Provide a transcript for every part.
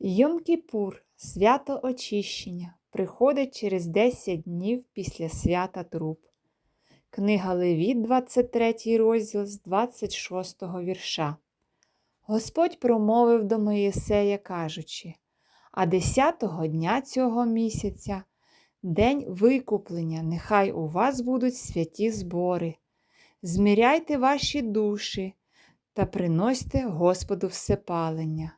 Йом-Кіпур, свято очищення, приходить через 10 днів після свята труп. Книга Левіт, 23 розділ з 26 вірша. Господь промовив до Моїсея, кажучи, а десятого дня цього місяця, день викуплення, нехай у вас будуть святі збори. Зміряйте ваші душі та приносьте Господу всепалення.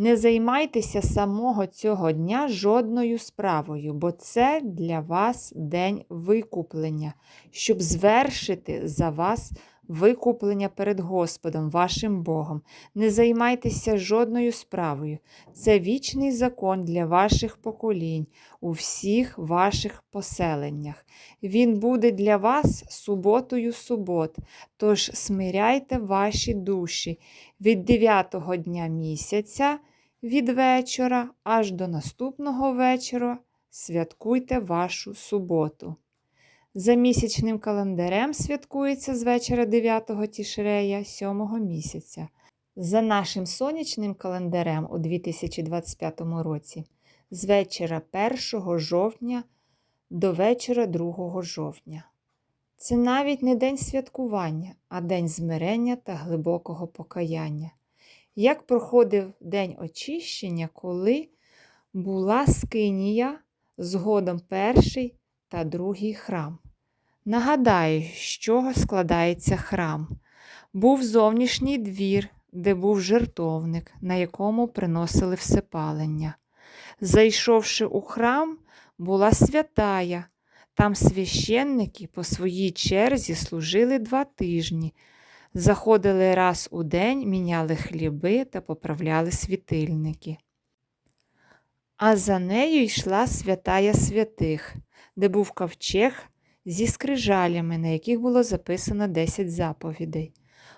Не займайтеся самого цього дня жодною справою, бо це для вас день викуплення, щоб звершити за вас викуплення перед Господом, вашим Богом. Не займайтеся жодною справою. Це вічний закон для ваших поколінь у всіх ваших поселеннях. Він буде для вас суботою субот, тож смиряйте ваші душі від дев'ятого дня місяця від вечора аж до наступного вечора святкуйте вашу суботу. За місячним календарем святкується з вечора 9 тішрея 7 місяця. За нашим сонячним календарем у 2025 році з вечора 1 жовтня до вечора 2 жовтня. Це навіть не день святкування, а день змирення та глибокого покаяння. Як проходив день очищення, коли була скинія, згодом перший та другий храм. Нагадаю, з чого складається храм. Був зовнішній двір, де був жертовник, на якому приносили всепалення. Зайшовши у храм, була святая. Там священники по своїй черзі служили два тижні. Заходили раз у день, міняли хліби та поправляли світильники. А за нею йшла святая святих, де був ковчег зі скрижалями, на яких було записано 10 заповідей.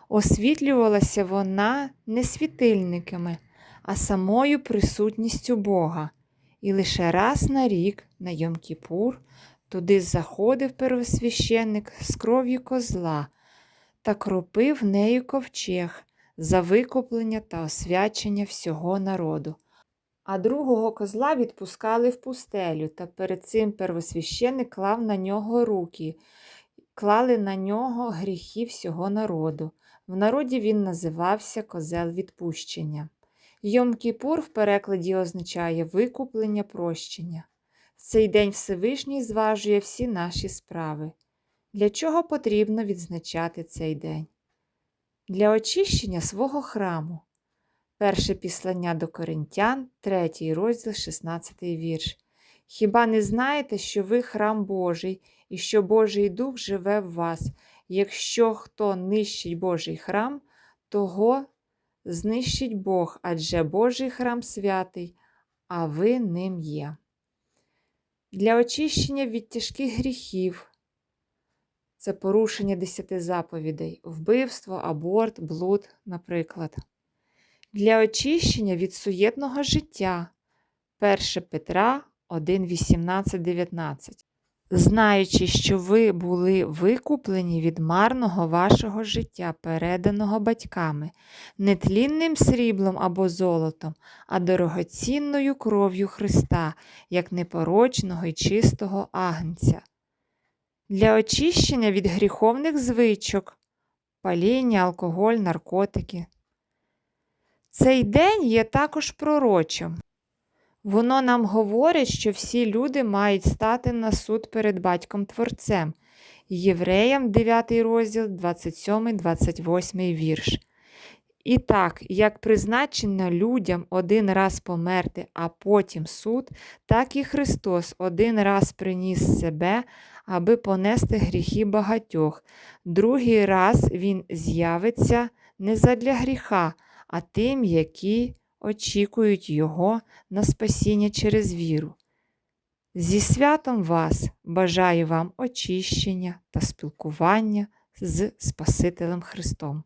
Освітлювалася вона не світильниками, а самою присутністю Бога. І лише раз на рік, на Йом-Кіпур, туди заходив первосвященник з кров'ю козла та кропив нею ковчег за викуплення та освячення всього народу. А другого козла відпускали в пустелю, та перед цим первосвященник клав на нього руки, клали на нього гріхи всього народу. В народі він називався козел відпущення. Йом-Кіпур в перекладі означає викуплення прощення. В цей день Всевишній зважує всі наші справи. Для чого потрібно відзначати цей день? Для очищення свого храму. Перше післання до Коринтян, 3 розділ, 16 вірш. Хіба не знаєте, що ви храм Божий, і що Божий Дух живе в вас? Якщо хто нищить Божий храм, того знищить Бог, адже Божий храм святий, а ви ним є. Для очищення від тяжких гріхів. Це порушення десяти заповідей, вбивство, аборт, блуд, наприклад. Для очищення від суєтного життя 1 Петра 1, 18, 19. Знаючи, що ви були викуплені від марного вашого життя, переданого батьками, не тлінним сріблом або золотом, а дорогоцінною кров'ю Христа, як непорочного і чистого агнця для очищення від гріховних звичок, паління, алкоголь, наркотики. Цей день є також пророчим. Воно нам говорить, що всі люди мають стати на суд перед батьком Творцем. Євреям 9 розділ, 27, 28 вірш. І так, як призначено людям один раз померти, а потім суд, так і Христос один раз приніс себе, аби понести гріхи багатьох. Другий раз Він з'явиться не задля гріха, а тим, які очікують Його на спасіння через віру. Зі святом вас бажаю вам очищення та спілкування з Спасителем Христом.